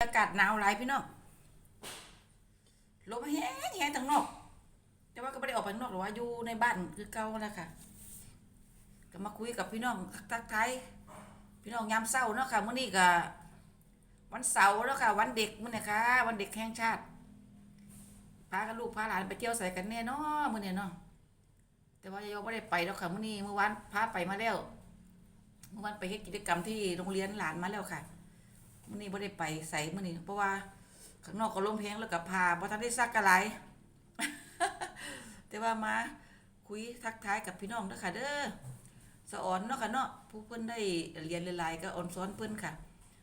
อากาศหนาวหลายพี่น้องลมแห้งแห้งทางนอก แต่ว่าก็ไม่ได้ออกไปข้างนอกหรอกว่าอยู่ในบ้านคือเก่าแล้วค่ะ ก็มาคุยกับพี่น้องทักทายพี่น้องยามเศร้าเนาะค่ะเมื้อนี้ก็วันเสาร์แล้วค่ะวันเด็กมื้อนี้ค่ะ วันเด็กแห่งชาติพากับลูกพาหลานไปเที่ยวใส่กันแน่เนาะมื้อนี้เนาะแต่ว่ายายไม่ได้ไปแล้วค่ะเมื้อนี้เมื่อวานพาไปมาแล้ว เมื่อวานไปเฮ็ดกิจกรรมที่โรงเรียนหลานมาแล้วค่ะ มื้อนี้บ่ได้ไปใส่มื้อนี้เพราะว่าข้างนอกก็ลมแพงแล้วก็พาบ่ทันได้ซักกะไหลแต่ว่ามาคุยทักทายกับพี่น้องเด้อค่ะ เด้อสะออนเนาะค่ะเนาะผู้เพิ่นได้เรียนหลายๆก็อ่อนซ้อนเพิ่นค่ะ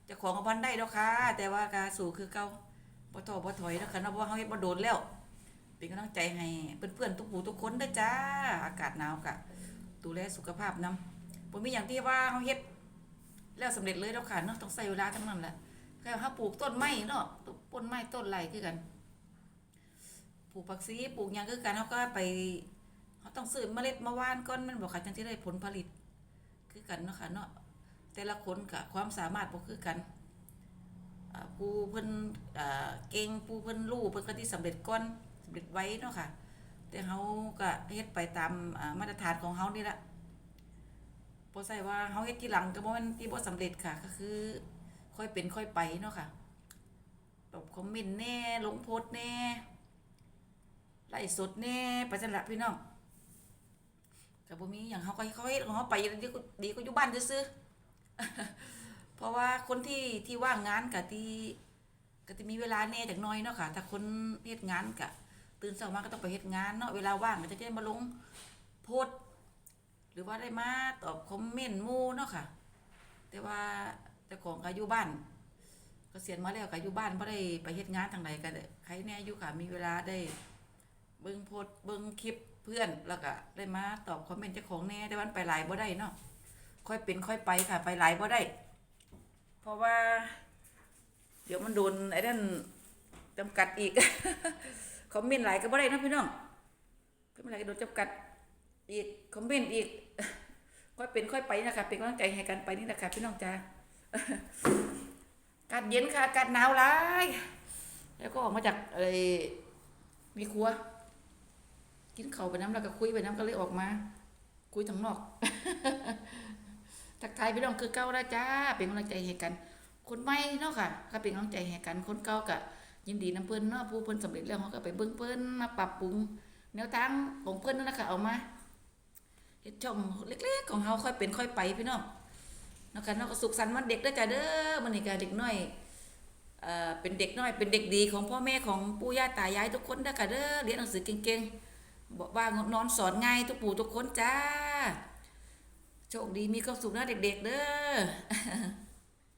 จ้าของก็บ่ทันได้ดอกค่ะ แต่ว่าก็สู้คือเก่าบ่ท้อบ่ถอยเนาะค่ะเนาะเพราะเฮาเฮ็ดบ่โดนแล้ว เป็นกำลังใจให้เพื่อนๆทุกผู้ทุกคนเด้อจ้า อากาศหนาวก็ดูแลสุขภาพนำบ่มีหยังที่ว่าเฮาเฮ็ด แล้วสำเร็จเลยแล้วค่ะเนาะต้องใส่เวลาทั้งนั้นแหละแค่ถ้าปลูกต้นไม้เนาะต้นไม้ต้นไรคือกัน ปลูกผักซีปลูกยังคือกันเขาก็ไปเขาต้องซื้อเมล็ดมาว่านก่อนมันบอกค่ะจังที่ได้ผลผลิต คือกันเนาะค่ะเนาะแต่ละคนกับความสามารถบ่คือกันอ่าผู้เพิ่นอ่าเก่งผู้เพิ่นรู้เพิ่นก็ที่สำเร็จก่อนสำเร็จไว้เนาะค่ะ แต่เฮาก็เฮ็ดไปตามมาตรฐานของเฮานี่ละ บ่ใช่ว่าเฮาเฮ็ดทีหลังก็บ่แม่นที่บ่สำเร็จค่ะ ก็คือ ค่อยเป็นค่อยไปเนาะค่ะตอบคอมเมนต์แน่ลงโพสต์แน่ไลฟ์สดแน่ไปจังละพี่น้องก็บ่มีหยังเฮาก็เขาเฮ็ดของเฮาไปดีกว่าดีกว่าอยู่บ้านซื่อๆเพราะว่าคนที่ที่ว่างงานก็ที่ก็จะมีเวลาแน่จักหน่อยเนาะค่ะ ถ้าคนเฮ็ดงานก็ตื่นเช้ามาก็ต้องไปเฮ็ดงานเนาะ เวลาว่างก็จะได้มาลงโพสต์ หรือว่าได้มาตอบคอมเมนต์มู่เนาะค่ะ แต่ว่าเจ้าของก็อยู่บ้านเกษียณมาแล้วก็อยู่บ้านบ่ได้ไปเฮ็ดงานทางใดก็ได้ใครแน่อยู่ค่ะมีเวลาได้เบิ่งโพสเบิ่งคลิปเพื่อนแล้วก็ได้มาตอบคอมเมนต์เจ้าของแน่แต่วันไปหลายบ่ได้เนาะค่อยเป็นค่อยไปค่ะ ไปหลายบ่ได้ เพราะว่า เดี๋ยวมันโดนไอ้นั่นจำกัดอีกคอมเมนต์หลายก็บ่ได้เนาะพี่น้องคอมเมนต์หลายก็โดนจำกัด อีกคอมเมนต์อีก ค่อยเป็นค่อยไปนะคะ เป็นกำลังใจให้กันไปนี่นะคะพี่น้องจ้าอากาศเย็นค่ะอากาศหนาวหลายแล้วก็ออกมาจากอะไอ้มีครัว กินเข้าไปน้ำแล้วก็คุยไปน้ำก็เลยออกมา คุยทางนอกทักทายพี่น้องคือเก่าแล้วจ้า เป็นกำลังใจให้กัน คนใหม่เนาะค่ะก็เป็นกำลังใจให้กัน คนเก่าก็ยินดีน้ำเพิ่นเนาะผู้เพิ่นสำเร็จแล้วเขาก็ไปเบิ่งเพิ่นมาปรับปรุงแนวทางของเพิ่นนั่นแหละค่ะเอามา เฮ็ดช่องเล็กๆ ของเฮาค่อยเป็นค่อยไปพี่น้องเนาะคะเนาะก็สุขสันต์วันเด็กด้อจ้าเด้อมื้อนี้ก็เด็กน้อยเอ่อเป็นเด็กน้อยเป็นเด็กดีของพ่อแม่ของปู่ย่าตายายทุกคนด้อค่ะเด้อเรียนหนังสือเก่งๆบอกว่านอนสอนง่ายทุกปู่ทุกคนจ้าโชคดีมีความสุขนะเด็ก ๆ เด้อ